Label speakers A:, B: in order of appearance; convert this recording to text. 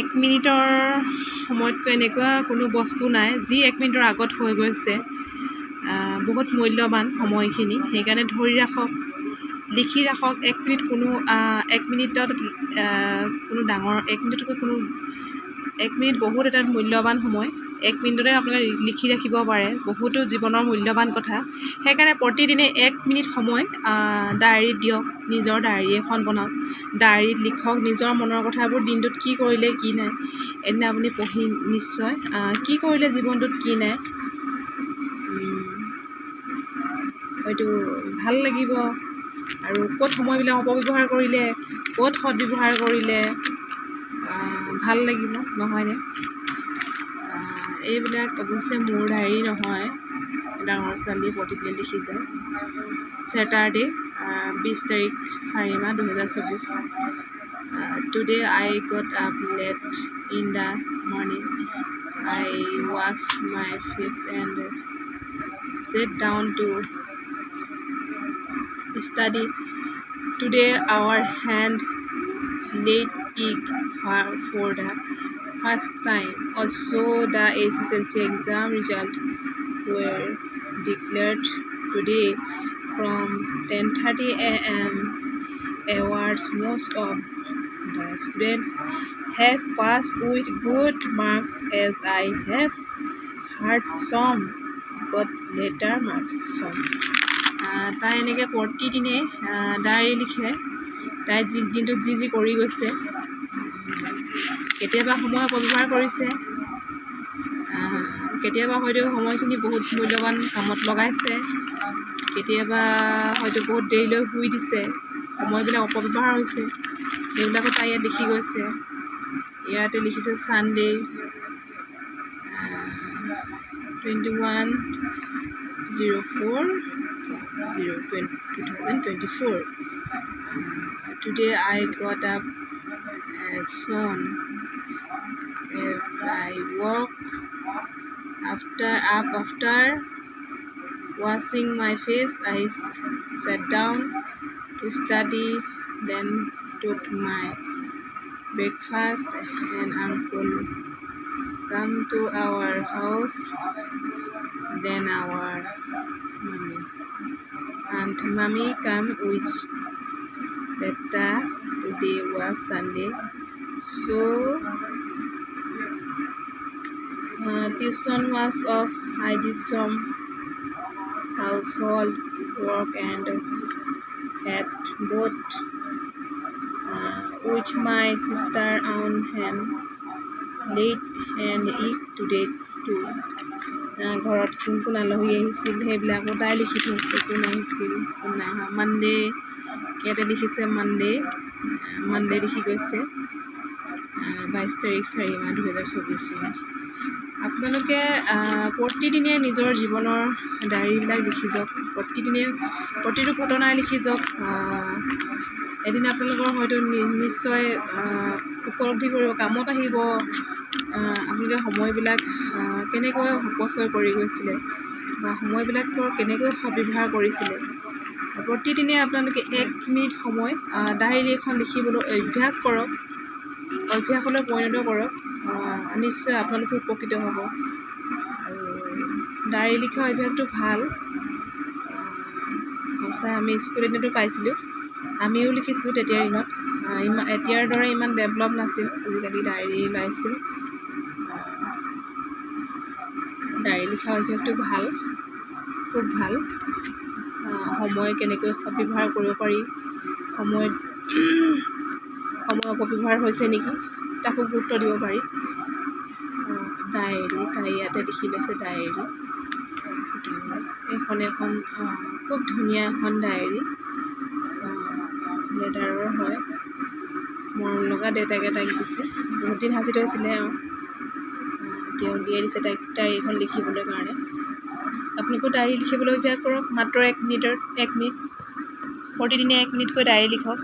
A: এক মিনিটৰ সময়তকৈ এনেকুৱা কোনো বস্তু নাই যি এক মিনিটৰ আগত হৈ গৈছে। বহুত মূল্যৱান সময়খিনি। সেইকাৰণে ধৰি ৰাখক লিখি ৰাখক এক মিনিট কোনো এক মিনিটত কোনো ডাঙৰ এক মিনিটতকৈ কোনো এক মিনিট বহুত এটা মূল্যৱান সময়। এক মিনিটতে আপোনালোকে লিখি ৰাখিব পাৰে। বহুতো জীৱনৰ মূল্যৱান কথা। সেইকাৰণে প্ৰতিদিনে এক মিনিট সময় ডায়েৰীত দিয়ক নিজৰ ডায়েৰী এখন বনাওক। ডায়েৰীত লিখক নিজৰ মনৰ কথাবোৰ দিনটোত কি কৰিলে কি নাই এদিনা আপুনি পঢ়ি নিশ্চয় কি কৰিলে জীৱনটোত কি নাই হয়তো ভাল লাগিব আৰু ক'ত সময়বিলাক অপব্যৱহাৰ কৰিলে ক'ত সদব্যৱহাৰ কৰিলে ভাল লাগিব নহয়নে? এইবিলাক অৱশ্যে মোৰ ডায়েৰী নহয়। ডাঙৰ ছোৱালীয়ে প্ৰতিদিনে লিখি যায় ছেটাৰডে বিছ তাৰিখ চাৰি মাহ দুহেজাৰ চৌবিছ today I got up late in the morning I wash my face and sat down to study. Today our hand laid egg for, for the first time. Also the SSLC exam result were declared today from 10:30 a.m. Awards most of the students have passed with good marks as I have heard some got later marks some. তাই এনেকৈ প্ৰতিদিনে diary লিখে তাই যি দিনটোত যি যি কৰি গৈছে কেতিয়াবা সময় অপব্যৱহাৰ কৰিছে কেতিয়াবা হয়তো সময়খিনি বহুত মূল্যৱান কামত লগাইছে কেতিয়াবা হয়তো বহুত দেৰিলৈ শুই দিছে সময়বিলাক অপব্যৱহাৰ হৈছে সেইবিলাকো তাই ইয়াত লিখি গৈছে ইয়াতে লিখিছে Sunday twenty one zero' four twenty two thousand twenty four. Today I got up as soon as I woke after up after washing my face I sat down to study then took my breakfast and uncle come to our house then our mommy and mommy come with Beta. Today was Sunday, so tuition was off. I did some household work and had both uh, with my sister on hand late and eat today too. আহ, ঘৰত কোন কোন আলহী আহিছিল সেইবিলাকো তাই লিখি থৈছে কোন আহিছিল কোন নাই অহা মানডে ইয়াতে লিখিছে মানডে মানডে লিখি গৈছে আহ, বাইছ তাৰিখ চাৰি মাহ দুহেজাৰ চৌবিছ চন আপোনালোকে প্ৰতিদিনে নিজৰ জীৱনৰ ডায়েৰীবিলাক লিখি যাওক প্ৰতিদিনে প্ৰতিটো ঘটনাই লিখি যাওক এদিন আপোনালোকৰ হয়তো নিশ্চয় উপলব্ধি কৰিব কামত আহিব আহ, আপোনালোকে সময়বিলাক কেনেকৈ অপচয় কৰি গৈছিলে বা সময়বিলাকৰ কেনেকৈ সদব্যৱহাৰ কৰিছিলে। প্ৰতিদিনে আপোনালোকে এক মিনিট সময় ডায়েৰী এখন লিখিবলৈ অভ্যাস কৰক অভ্যাসলৈ পৰিণত কৰক। নিশ্চয় আপোনালোকে উপকৃত হ'ব। আৰু ডায়েৰী লিখা অভ্যাসটো ভাল। সঁচাই আমি স্কুল দিনতো পাইছিলোঁ। আমিও লিখিছিলোঁ তেতিয়াৰ দিনত। ইমান এতিয়াৰ দৰে ইমান ডেভেলপ নাছিল। আজিকালি ডায়েৰী ওলাইছে। ডায়েৰী লিখা অভ্যাসটো ভাল। খুব ভাল। সময় কেনেকৈ সদব্যৱহাৰ কৰিব পাৰি সময়ত সময় অপব্যৱহাৰ হৈছে নেকি তাকো গুৰুত্ব দিব পাৰি। ডায়েৰী তাই ইয়াতে লিখি লৈছে ডায়েৰী এইখন এখন খুব ধুনীয়া এখন ডায়েৰী লেডাৰৰ হয়। মৰম লগা দেউতাকে তাইক দিছে। বহুত দিন সাঁচি থৈছিলে আৰু। তেওঁ উলিয়াই দিছে তাইক ডায়েৰীখন লিখিবলৈ কাৰণে। আপোনালোকেও ডায়েৰী লিখিবলৈ অভ্যাস কৰক। মাত্ৰ এক মিনিটৰ, এক মিনিট। প্ৰতিদিনে এক মিনিটকৈ ডায়েৰী লিখক।